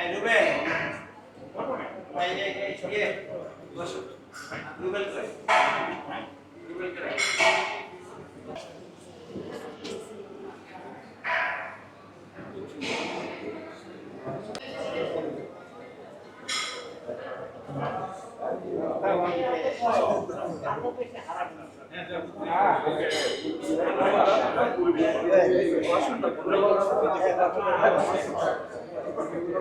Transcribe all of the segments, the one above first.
এই রুবেল এই এই এই ইয়ে বসো রুবেল কই রুবেল কই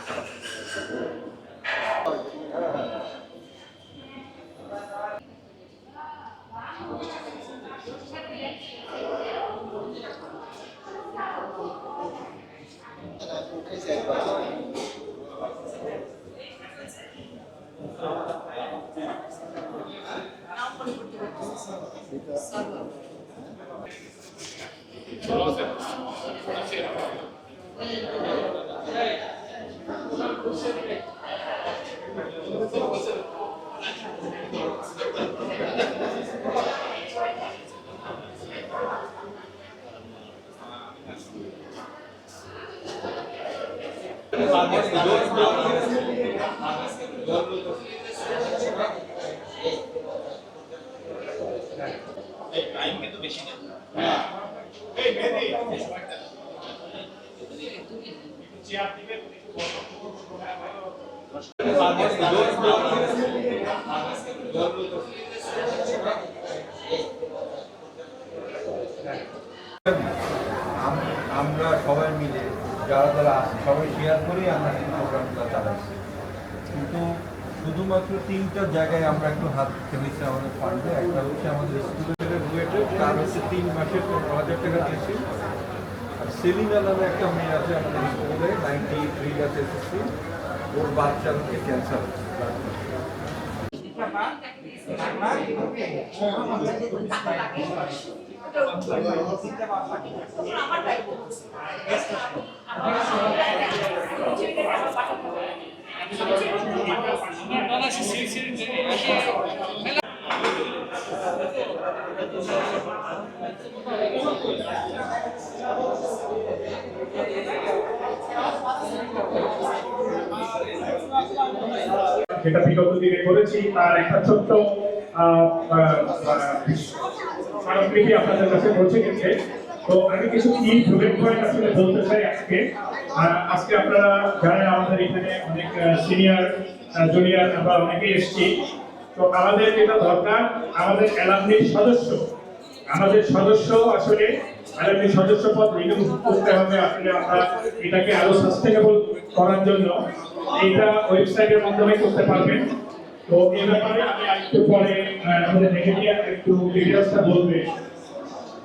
পর পরই Gracias. আমরা সবাই মিলে, যারা যারা সবাই শেয়ার করেই আমরা এই প্রোগ্রামটা চালাচ্ছি। কিন্তু শুধুমাত্র তিনটা জায়গায় আমরা একটু হাত খেলেছি আমাদের ফান্ডে একটা হচ্ছে আমাদের স্টুডেন্টের রুয়েটের তার হচ্ছে তিন মাসের পনেরো হাজার টাকা দিয়েছি। আর সেলিনা নামে একটা মেয়ে আছে আমাদের স্কুলে নাইনটি থ্রি আছে এসএসসি ওর বাচ্চার ক্যান্সার যেটা বিগত দিনে করেছি, তার একটা ছোট্ট স্মারকলিপি আপনাদের কাছে পৌঁছে গেছে। তো আমি কিছু কি বুলেট পয়েন্ট আসলে বলতে চাই আজকে। আজকে আপনারা যারা আমাদের এখানে অনেক সিনিয়র জুনিয়র আমরা অনেকেই এসেছি। তো আমাদের যেটা দরকার, আমাদের অ্যালামনির সদস্য, আমাদের সদস্য আসলে আগামী সদস্য পদ রিনিউ করতে হবে। আসলে আমরা এটাকে আরও সাস্টেনেবল করার জন্য এইটা ওয়েবসাইটের মাধ্যমে করতে পারবেন। তো এই ব্যাপারে আমি আরেকটু পরে আমাদের নেগেটিভ একটু ডিটেলসটা বলবে।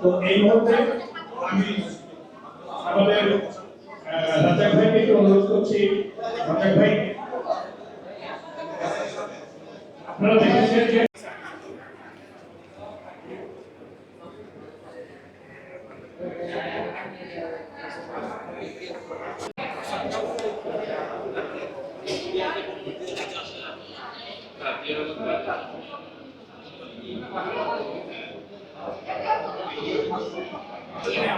তো এই মুহূর্তে আমি আমাদের রাজাক ভাইকে একটু অনুরোধ করছি। রাজাক ভাই, আপনারা দেখেছেন যে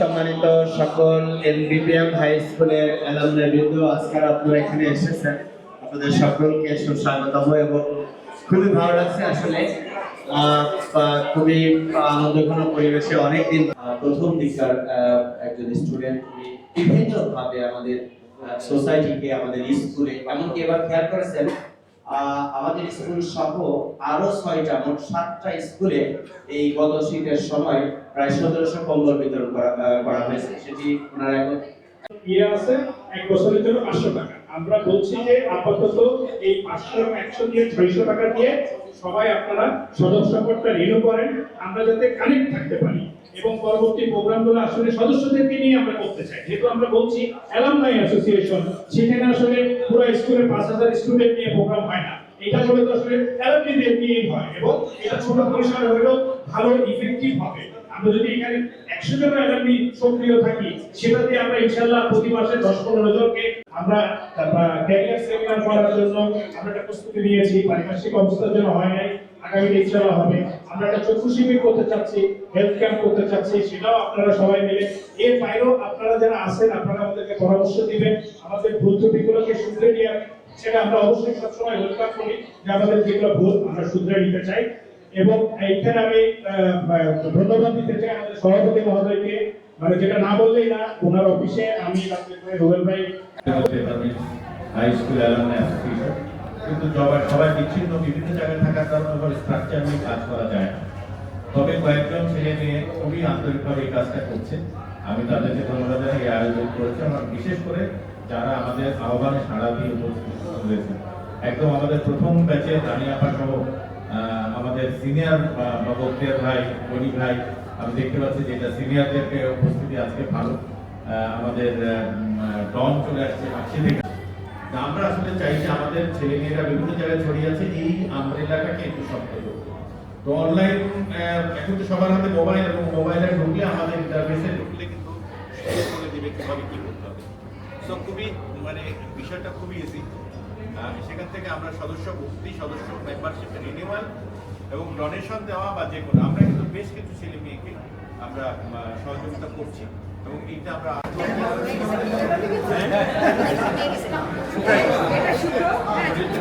সম্মানিত সকল এনবিপিএম হাই স্কুলের অ্যালামনাই বৃন্দ, আজকে আপনারা এখানে এসেছেন। আপনাদের সকলকে সুস্বাগতম এবং খুবই ভালো লাগছে আসলে। খুবই আনন্দঘন পরিবেশে অনেকদিন প্রথম দিককার একজন স্টুডেন্ট বিভিন্ন ভাবে আমাদের সোসাইটিকে আমাদের স্কুলে এমনকি এবার খেয়াল করেছেন আমাদের স্কুল সহ আরও ছয়টা, মোট সাতটা স্কুলে এই গত শীতের সময় প্রায় সতেরোশো কম্বল বিতরণ করা করা হয়েছে। সেটি ওনারা এখন ইয়ে আছে, এক বছরের জন্য পাঁচশো টাকা। আমরা বলছি যে আপাতত এই পাঁচশো একশো দিয়ে ছয়শো টাকা দিয়ে সবাই আপনারা সদস্যপদটা রিনিউ করেন, আমরা যাতে কানেক্ট থাকতে পারি। এবং পরবর্তী প্রোগ্রামগুলো আসলে সদস্যদেরকে নিয়ে আমরা করতে চাই। যেহেতু আমরা বলছি অ্যালামনাই অ্যাসোসিয়েশন সেখানে আসলে পুরো স্কুলে পাঁচ হাজার স্টুডেন্ট নিয়ে প্রোগ্রাম হয় না। এটা বলে তো আসলে অ্যালামনিদের নিয়েই হয় এবং এটা ছোট পরিসরে হলেও ভালো ইফেক্টিভ হবে। আমরা যদি এখানে একশো জন অ্যালামনি সক্রিয় থাকি, সেটাতে আমরা ইনশাল্লাহ প্রতি মাসে দশ পনেরো জনকে আমরা ক্যারিয়ার সেমিনার করার জন্য আমরা একটা প্রস্তুতি নিয়েছি, পারিপার্শ্বিক অবস্থার জন্য হয় নাই আগামীতে ইনশাল্লাহ হবে। আমরা একটা চক্ষু শিবির করতে চাচ্ছি হেলথ ক্যাম্প করতে চাচ্ছি, সেটাও আপনারা সবাই মিলে। এর বাইরেও আপনারা যারা আছেন, আপনারা আমাদেরকে পরামর্শ দিবেন, আমাদের ভুল ত্রুটিগুলোকে শুধরে নিয়ে সেটা আমরা অবশ্যই সবসময় ওয়েলকাম করি, যে আমাদের যেগুলো ভুল আমরা শুধরে নিতে চাই। এবং এইখানে আমি ধন্যবাদ দিতে চাই আমাদের সভাপতি মহোদয়কে। মানে যেটা না বললেই না, ওনার অফিসে আমি করে ভাই হাই স্কুল অ্যালামনাই কিন্তু সবাই সবাই বিচ্ছিন্ন, বিভিন্ন জায়গায় থাকার কারণে ওভার স্ট্রাকচার নিয়ে কাজ করা যায় না। তবে কয়েকজন ছেলে মেয়ে খুবই আন্তরিকভাবে এই কাজটা করছে। আমি তাদেরকে ধন্যবাদ জানাই, এই আয়োজন করেছে। আমার বিশেষ করে যারা আমাদের আহ্বানে সাড়া দিয়ে উপস্থিত হয়েছে। একদম আমাদের প্রথম ব্যাচে রানী আপা সহ আমাদের সিনিয়র বক্তিয়ার ভাই গনি ভাই আমি দেখতে পাচ্ছি যেটা সিনিয়রদেরকে উপস্থিতি আজকে ভালো। আমাদের ডন চলে আসছে মাসি থেকে। আমরা আসলে চাই যে আমাদের ছেলে মেয়েরা বিভিন্ন জায়গায় ছড়িয়ে আছে, এই আমরেলাটাকে একটু শক্ত করতে তো অনলাইন এখন তো সবার হাতে মোবাইল এবং মোবাইলে ঢুকলে আমাদের ইন্টারফেসে ঢুকলে কিন্তু বলে দিবে কীভাবে কি করতে হবে। সো খুবই মানে বিষয়টা খুবই ইজি সেখান থেকে আমরা সদস্য ভর্তি সদস্য মেম্বারশিপ রিনিউয়াল এবং ডোনেশন দেওয়া বা যে কোনো আমরা কিন্তু বেশ কিছু ছেলে মেয়েকে আমরা সহযোগিতা করছি এবং এইটা আমরা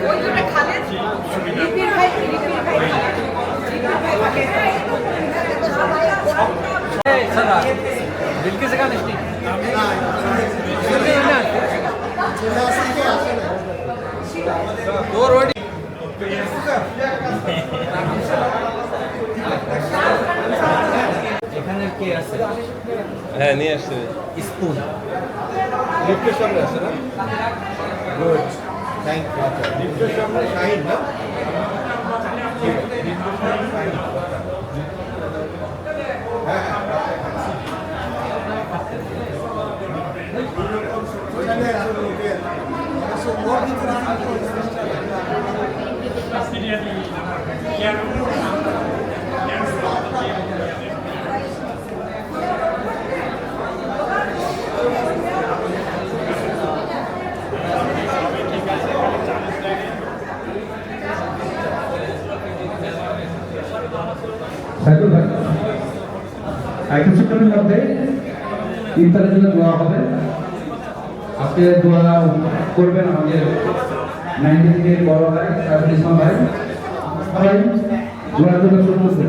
ওই দুটো খালের এখানে কে আছে? হ্যাঁ নিয়ে আসছে। স্পুন লিফটের সামনে আছে না? গুড থ্যাংক ইউ আচ্ছা লিফটের সামনে শাহিন না? লিফটের সামনে শাহিন। আর কিছুক্ষণের মধ্যে ইফতারের জন্য দোয়া হবে আজকে দোয়া করবেন আমাদের নাইনটি থেকে বড় ভাই তারপর ইসলাম ভাই ভাই দোয়া জন্য শুরু করছে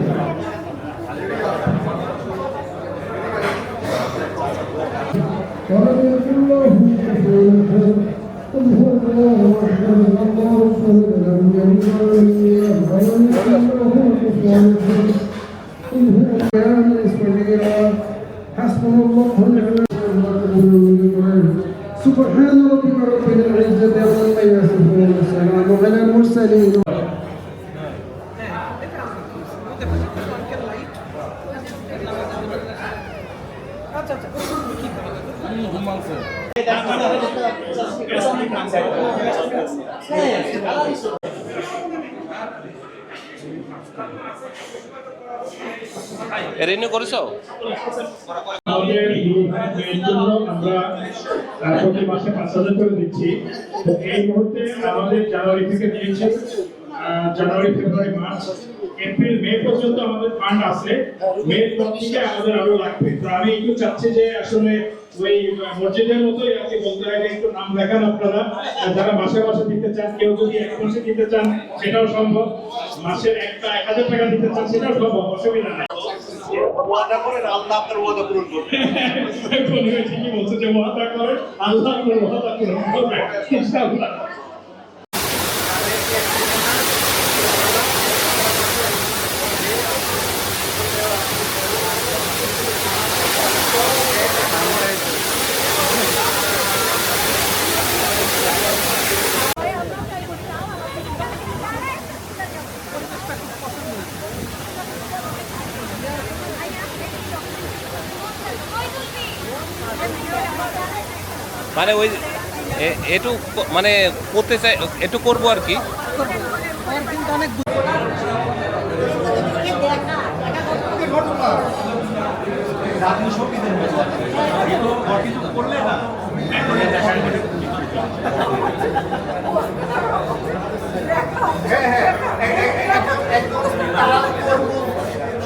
Thank you. سبحان ربك رب العزة عما يصفون والسلام على Thank you. Renew করেছ? আমাদের এই মুহূর্তে আমাদের জানুয়ারি থেকে জানুয়ারি, ফেব্রুয়ারি, মার্চ, এপ্রিল, মে পর্যন্ত আমাদের ফান্ড আছে। মে পর থেকে আমাদের আরও লাগবে। তো আমি একটু চাচ্ছি যে আসলে ওই মসজিদের মতোই আর কি বলতে হয় একটু নাম লেখান আপনারা। যারা মাসে মাসে দিতে চান কেউ যদি এক মাসে দিতে চান সেটাও সম্ভব। মাসে একটা এক হাজার টাকা দিতে চান সেটাও সম্ভব অসুবিধা নাই। ওয়াদা করেন আল্লাহ আপনার ওয়াদা পূরণ করবে। ঠিকই বলছে যে ওয়াদা করে আল্লাহ আপনার ওয়াদা পূরণ করবে ইনশাআল্লাহ। মানে ওই এটু মানে করতে চাই একটু করব আর কি।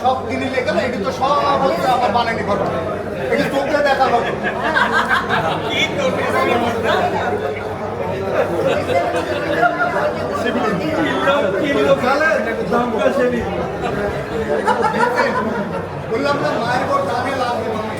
সব জিনিস লেখা না এটা তো সব হচ্ছে আমার বানানি ঘটনা এটা চোখে দেখা হবে বললাম না মায়ের পর দামে লাভ নেই।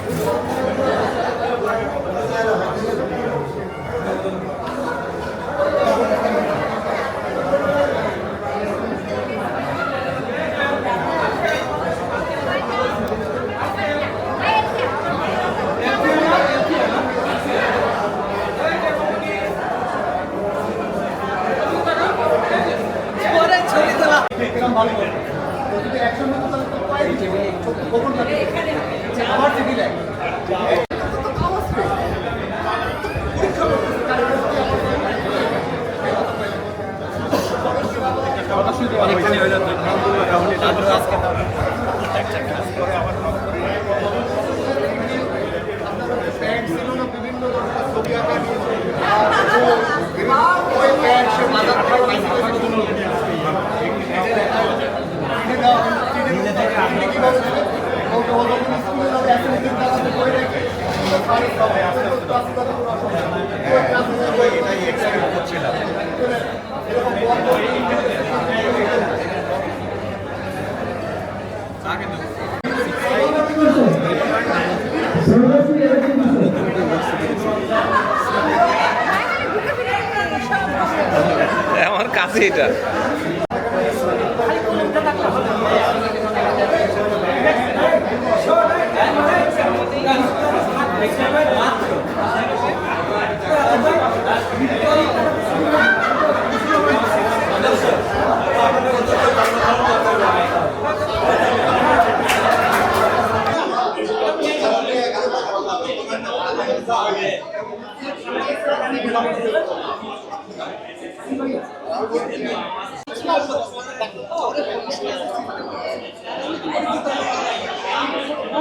পরে ছবি তোলা এরকম ভালো করে। তো যদি একসঙ্গে তো তাহলে তো কয়েক দিবে। কখন লাগে? আমার টিভি লাগে প্যান্ট ছিল না বিভিন্ন ধরনের ছবি আঁকা নিয়েছে ওই প্যান্ট সে বাজার থেকে পাইছে কিনে দেওয়া হয়। কিনে দিতে হয়। আপনি কীভাবে দেবেন? ও তো হলো কোনো স্কুলে যাবে, এখন দিন তালাতে বই রেখে, বাড়ির সব আছে, তো ক্লাসে যাবে কোনো অসুবিধা নেই। ওই ক্লাসে যাবে, বই এটাই excited করছিলাম। আমার